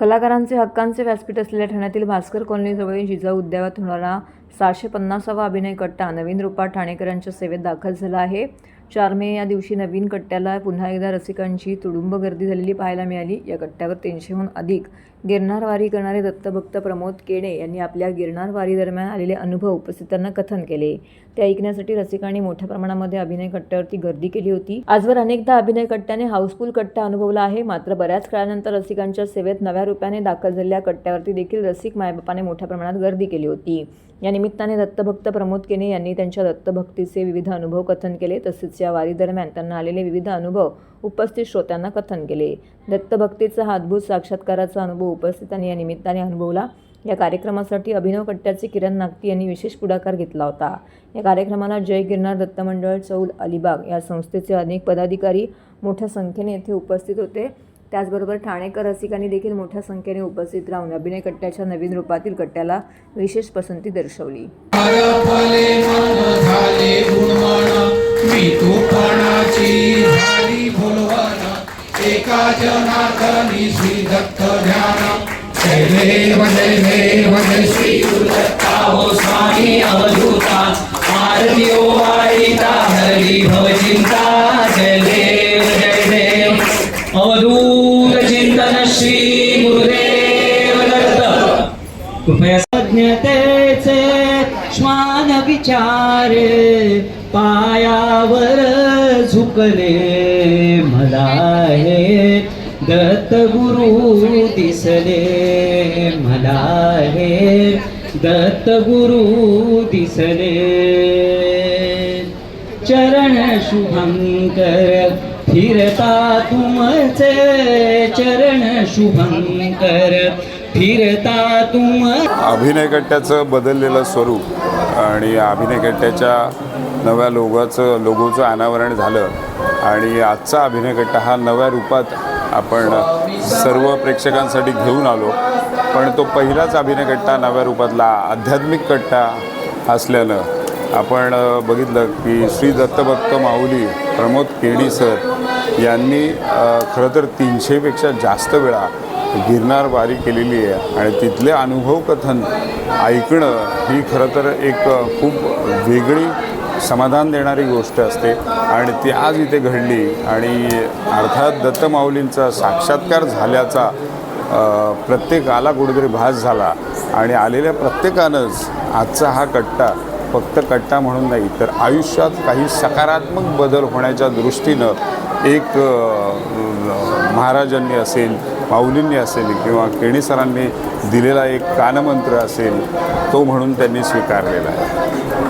कलाकारांचे हक्कांचे व्यासपीठ असलेल्या ठाण्यातील भास्कर कॉलनीजवळील जिजाऊ उद्यावात होणारा सहाशे पन्नासावा अभिनय कट्टा नवीन रूपात ठाणेकरांच्या सेवेत दाखल झाला आहे. चार मे या दिवशी नवीन कट्ट्याला पुन्हा एकदा रसिकांची तुडुंब गर्दी झालेली पाहायला मिळाली. या कट्ट्यावर तीनशेहून अधिक गिरनार वारी करणारे दत्तभक्त प्रमोद केणे यांनी आपल्या गिरनार वारीदरम्यान आलेले अनुभव उपस्थितांना कथन केले. ते ऐकण्यासाठी रसिकांनी मोठ्या प्रमाणामध्ये अभिनय कट्ट्यावरती गर्दी केली होती. आजवर अनेकदा अभिनय कट्ट्याने हाऊसफुल कट्टा अनुभवला आहे. मात्र बऱ्याच काळानंतर रसिकांच्या सेवेत नव्या रुपयाने दाखल झालेल्या कट्ट्यावरती देखील रसिक मायबापाने मोठ्या प्रमाणात गर्दी केली होती. या निमित्ताने दत्तभक्त प्रमोद केने यांनी त्यांच्या दत्तभक्तीचे विविध अनुभव कथन केले. तसेच या वारीदरम्यान त्यांना आलेले विविध अनुभव उपस्थित श्रोत्यांना कथन केले. दत्तभक्तीचा हा अद्भुत साक्षात्काराचा अनुभव उपस्थितांनी या निमित्ताने अनुभवला. या कार्यक्रमासाठी अभिनव कट्ट्याचे किरण नागती यांनी विशेष पुढाकार घेतला होता. या कार्यक्रमाला जय गिरनार दत्त मंडळ चौल अलिबाग या संस्थेचे अनेक पदाधिकारी मोठ्या संख्येने येथे उपस्थित होते. त्याचबरोबर ठाणेकर रसिकांनी देखील मोठ्या संख्येने उपस्थित राहून अभिनय कट्ट्याच्या नवीन रूपातील कट्ट्याला विशेष पसंती दर्शवली. एका जनार्दनी श्री दत्त ध्यान जय देव जय देव जय श्री गुरुदत्ता। हो स्वामी अवधूता। आरती ओ वाळीता हरी भव चिंता। जय देव जय देव। अवधूत चिंतन श्री गुरुदेव दत्त। कृपया विचार पायावर झुकले. मला हे दत्त गुरु दिसले. मला हे दत्त गुरु दिसले. चरण शुभंकर फिरता तुमचे चरण शुभंकर. फिरता तुम अभिनयकट्ट्याचं बदललेलं स्वरूप आणि अभिनयकट्ट्याच्या नव्या लोगोचं लोगोचं अनावरण झालं. आणि आजचा अभिनयकट्टा हा नव्या रूपात आपण सर्व प्रेक्षकांसाठी घेऊन आलो. पण तो पहिलाच अभिनयकट्टा नव्या रूपातला आध्यात्मिक कट्टा असल्यानं आपण बघितलं की श्री दत्तभक्त माऊली प्रमोद केणी सर यांनी खरं तर तीनशेपेक्षा जास्त वेळा गिरनार वारी केलेली आहे आणि तिथले अनुभव कथन ऐकणं ही खरं तर एक खूप वेगळी समाधान देणारी गोष्ट असते. आणि ती आज इथे घडली आणि अर्थात दत्तमाऊलींचा साक्षात्कार झाल्याचा प्रत्येकाला कुठेतरी भास झाला आणि आलेल्या प्रत्येकानंच आजचा हा कट्टा फक्त कट्टा म्हणून नाही तर आयुष्यात काही सकारात्मक बदल होण्याच्या दृष्टीनं एक महाराजांनी असेल माऊलींनी असेल किंवा केणीसरांनी दिलेला एक कानमंत्र असेल तो म्हणून त्यांनी स्वीकारलेला आहे.